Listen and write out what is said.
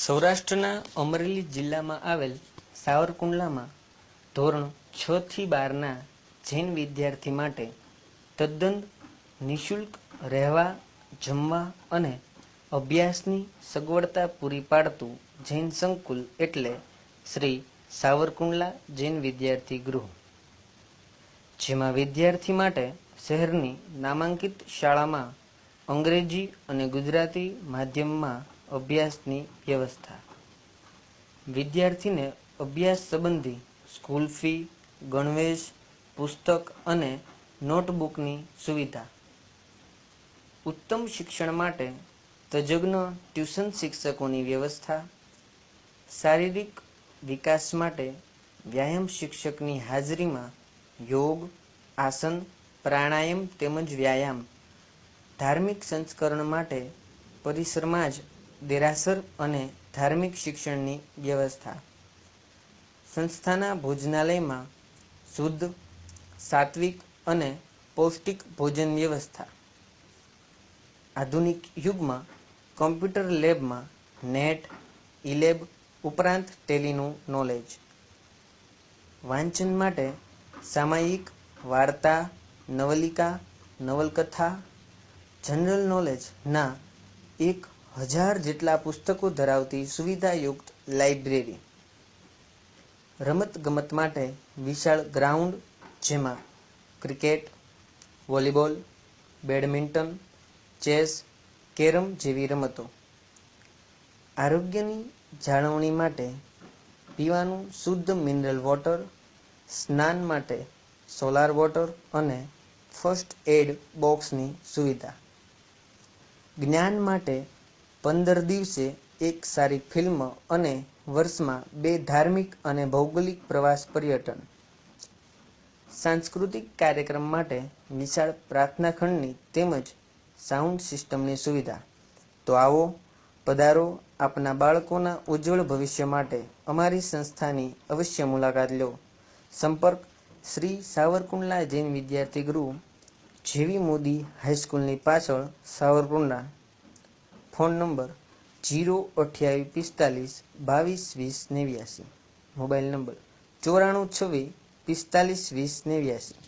સૌરાષ્ટ્રના અમરેલી જિલ્લામાં આવેલ સાવરકુંડલામાં ધોરણ છ થી બારના જૈન વિદ્યાર્થી માટે તદ્દન નિઃશુલ્ક રહેવા, જમવા અને અભ્યાસની સગવડતા પૂરી પાડતું જૈન સંકુલ એટલે શ્રી સાવરકુંડલા જૈન વિદ્યાર્થી ગૃહ. જેમાં વિદ્યાર્થી માટે શહેરની નામાંકિત શાળામાં અંગ્રેજી અને ગુજરાતી માધ્યમમાં અભ્યાસની વ્યવસ્થા. વિદ્યાર્થીને અભ્યાસ સંબંધી સ્કૂલ ફી, ગણવેશ, પુસ્તક અને નોટબુકની સુવિધા. ઉત્તમ શિક્ષણ માટે તજજ્ઞ ટ્યુશન શિક્ષકોની વ્યવસ્થા. શારીરિક વિકાસ માટે વ્યાયામ શિક્ષકની હાજરીમાં યોગ, આસન, પ્રાણાયામ તેમજ વ્યાયામ. ધાર્મિક સંસ્કરણ માટે પરિસરમાં જ દેરાસર અને ધાર્મિક શિક્ષણની વ્યવસ્થા. સંસ્થાના ભોજનાલયમાં શુદ્ધ, સાત્વિક અને પૌષ્ટિક ભોજન વ્યવસ્થા. આધુનિક યુગમાં કોમ્પ્યુટર લેબમાં નેટ ઇલેબ ઉપરાંત ટેલીનું નોલેજ. વાંચન માટે સામાયિક, વાર્તા, નવલિકા, નવલકથા, જનરલ નોલેજ ના એક હજાર જેટલા પુસ્તકો ધરાવતી સુવિધાયુક્ત લાઇબ્રેરી. રમત ગમત માટે વિશાળ ગ્રાઉન્ડ જેમાં cricket, volleyball, badminton, chess, carrom જેવી રમતો. આરોગ્યની જાળવણી માટે પીવાનું શુદ્ધ મિનરલ વોટર, સ્નાન માટે સોલાર વોટર અને ફર્સ્ટ એડ બોક્સની સુવિધા. જ્ઞાન માટે પંદર દિવસે એક સારી ફિલ્મ અને વર્ષમાં બે ધાર્મિક અને ભૌગોલિક પ્રવાસ પર્યટન. સાંસ્કૃતિક કાર્યક્રમ માટે વિશાળ પ્રાર્થના ખંડની તેમજ સાઉન્ડ સિસ્ટમની સુવિધા. તો આવો, પધારો આપના બાળકોના ઉજ્જવળ ભવિષ્ય માટે અમારી સંસ્થાની અવશ્ય મુલાકાત લો. સંપર્ક શ્રી સાવરકુંડલા જૈન વિદ્યાર્થી ગૃહ જેવી મોદી હાઈસ્કૂલની પાછળ સાવરકુંડલા. ફોન નંબર જીરો અઠ્યાવીસ પિસ્તાલીસ બાવીસ વીસ નેવ્યાસી. મોબાઈલ નંબર ચોરાણું છવ્વીસ પિસ્તાલીસ વીસ નેવ્યાસી.